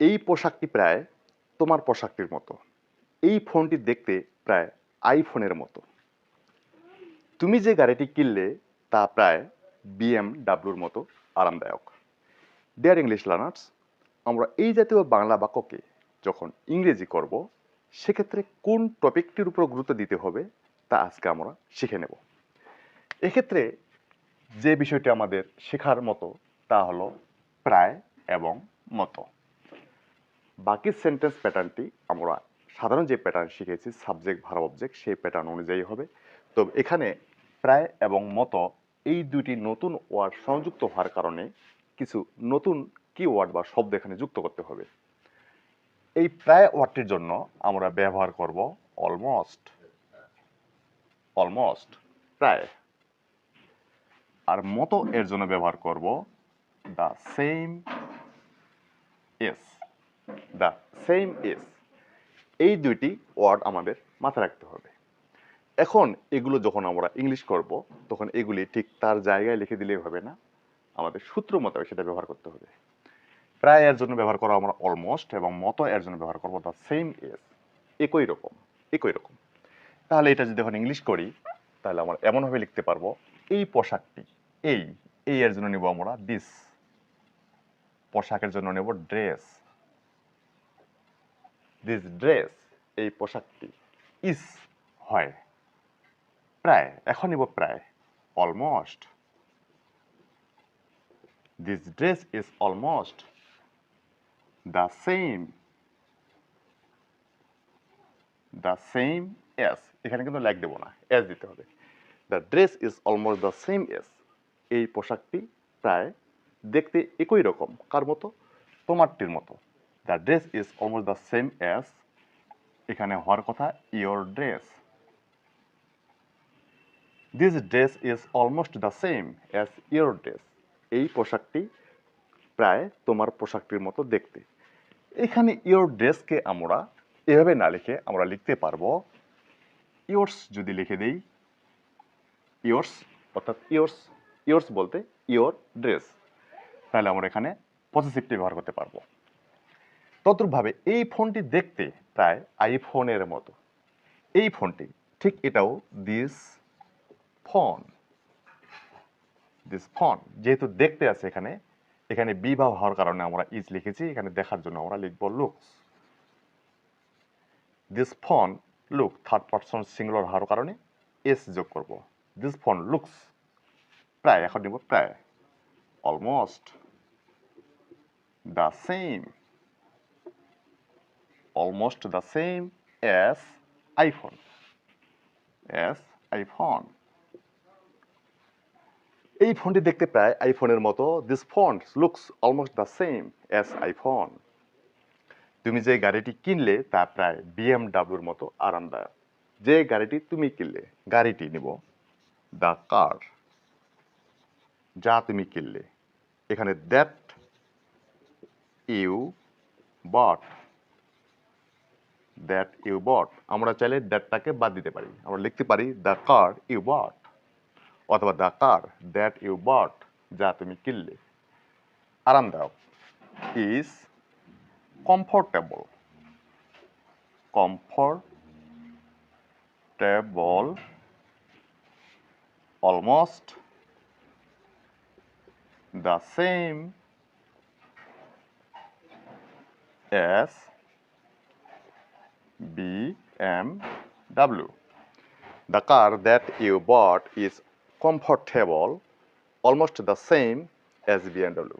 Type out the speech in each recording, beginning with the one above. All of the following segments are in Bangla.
এই পোশাকটি প্রায় তোমার পোশাকটির মতো। এই ফোনটি দেখতে প্রায় আইফোনের মতো। তুমি যে গাড়িটি কিনলে তা প্রায় বিএমডাব্লুর মতো আরামদায়ক। ডিয়ার ইংলিশ লার্নার্স আমরা এই জাতীয় বাংলা বাক্যকে যখন ইংরেজি করব, সেক্ষেত্রে কোন টপিকটির উপর গুরুত্ব দিতে হবে তা আজকে আমরা শিখে নেব। এক্ষেত্রে যে বিষয়টি আমাদের শেখার মতো তা হলো প্রায় এবং মতো। বাকি সেন্টেন্স প্যাটার্নটি আমরা সাধারণ যে প্যাটার্ন শিখেছি সাবজেক্ট ভার অবজেক্ট সেই প্যাটার্ন অনুযায়ী হবে। তো এখানে প্রায় এবং মতো এই দুটি নতুন ওয়ার্ড সংযুক্ত হওয়ার কারণে কিছু নতুন কিওয়ার্ড বা শব্দ এখানে যুক্ত করতে হবে। এই প্রায় ওয়ার্ডটির জন্য আমরা ব্যবহার করব অলমোস্ট অলমোস্ট প্রায়। আর মতো এর জন্য ব্যবহার করব the same is the same is এই দুইটি ওয়ার্ড আমাদের মাথায় রাখতে হবে। এখন এগুলো যখন আমরা ইংলিশ করব, তখন এগুলি ঠিক তার জায়গায় লিখে দিলেই হবে না। আমাদের সূত্র মোতাবেক সেটা ব্যবহার করতে হবে। প্রায় এর জন্য ব্যবহার করা আমরা অলমোস্ট এবং মতো এর জন্য ব্যবহার করব। দ্য সেম ইস একই রকম একই রকম। তাহলে এটা যদি এখন ইংলিশ করি, তাহলে আমরা এমনভাবে লিখতে পারব, এই পোশাকটি, এই এই এর জন্য নেব আমরা দিস পোশাকের জন্য নেব ড্রেস দিস ড্রেস এই পোশাকটি ইস হয়। প্রায়, এখন নিব প্রায় almost this dress is almost the same the same as এখানে কিন্তু ল্যাগ দেবো না এস দিতে হবে। The dress is almost the same as এই পোশাকটি প্রায় দেখতে একই রকম, কার মতো? তোমারটির মতো। The dress is almost the same as এখানে হওয়ার কথা your dress this dress is almost the same as your dress এই পোশাকটি প্রায় তোমার পোশাকটির মতো দেখতে। এখানে ইয়োর ড্রেসকে আমরা এভাবে না লিখে আমরা লিখতে পারব ইয়োর্স যদি লিখে দেই ইয়োর্স অর্থাৎ ইয়োর্স ইয়োর্স বলতে ইয়োর ড্রেস তাহলে আমরা এখানে পজিটিভটি ব্যবহার করতে পারব। তদ্রূপভাবে এই ফোনটি দেখতে প্রায় আইফোনের মতো। এই ফোনটি ঠিক এটাও দিস ফোন দিস ফোন যেহেতু দেখতে আছে এখানে এখানে বিবাহ হওয়ার কারণে আমরা ইজ লিখেছি, এখানে দেখার জন্য আমরা লিখব looks this phone look third person singular হওয়ার কারণে এস যোগ করব। দিস ফোন লুকস প্রায়, এখন নিব প্রায় almost the same almost the same as iphone. As iphone. এই ফোনটি দেখতে প্রায় আইফোনের মতো। This phone looks almost the same as iPhone তুমি যে গাড়িটি কিনলে তা প্রায় বিএমডাব্লিউর মতো আরামদায়ক। যে গাড়িটি তুমি কিনলে, গাড়িটি নিব দ্য কার যা তুমি কিনলে। এখানে that you bought that you bought আমরা চাইলে দ্যাটটাকে বাদ দিতে পারি। আমরা লিখতে পারি দ্য কার ইউ বট অথবা the car that you bought যা তুমি কিনলে। আরামদায়ক। Is comfortable comfortable almost the same S B M W. The car that you bought is comfortable, almost the same as BMW.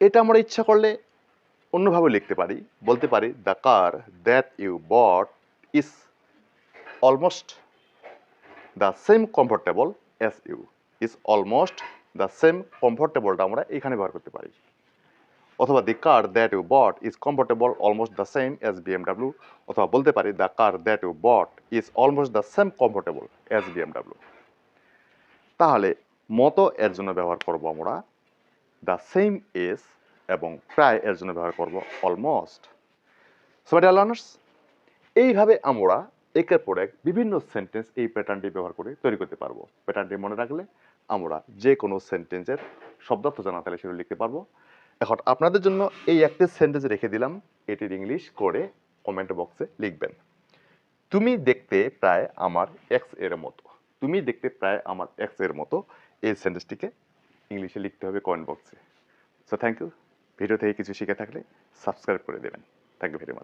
এটা আমরা ইচ্ছা করলে অন্যভাবে লিখতে পারি বলতে পারি the car that you bought is almost the same comfortable as you is almost the same কমফোর্টেবলটা আমরা এখানে ব্যবহার করতে পারি অথবা the car that you bought is comfortable almost the same as BMW অথবা বলতে পারি the car that you bought is almost the same comfortable as BMW তাহলে মতো এর জন্য ব্যবহার করব আমরা দ্য সেম ইজ এবং প্রায় এর জন্য ব্যবহার করব অলমোস্ট সোমাইড লার্নার্স এইভাবে আমরা একের পর এক বিভিন্ন সেন্টেন্স এই প্যাটার্নটি ব্যবহার করে তৈরি করতে পারব। প্যাটার্নটি মনে রাখলে আমরা যে কোনো সেন্টেন্সের শব্দার্থ জানা তাহলে সেগুলো লিখতে পারব। এখন আপনাদের জন্য এই একটি সেন্টেন্স রেখে দিলাম। এটির ইংলিশ করে কমেন্ট বক্সে লিখবেন। তুমি দেখতে প্রায় আমার এক্সের মতো। তুমি দেখতে প্রায় আমার এক্সের মতো। এই সেন্টেন্সটিকে ইংলিশে লিখতে হবে কমেন্ট বক্সে সো থ্যাংক ইউ ভিডিও থেকে কিছু শিখে থাকলে সাবস্ক্রাইব করে দেবেন। Thank you very much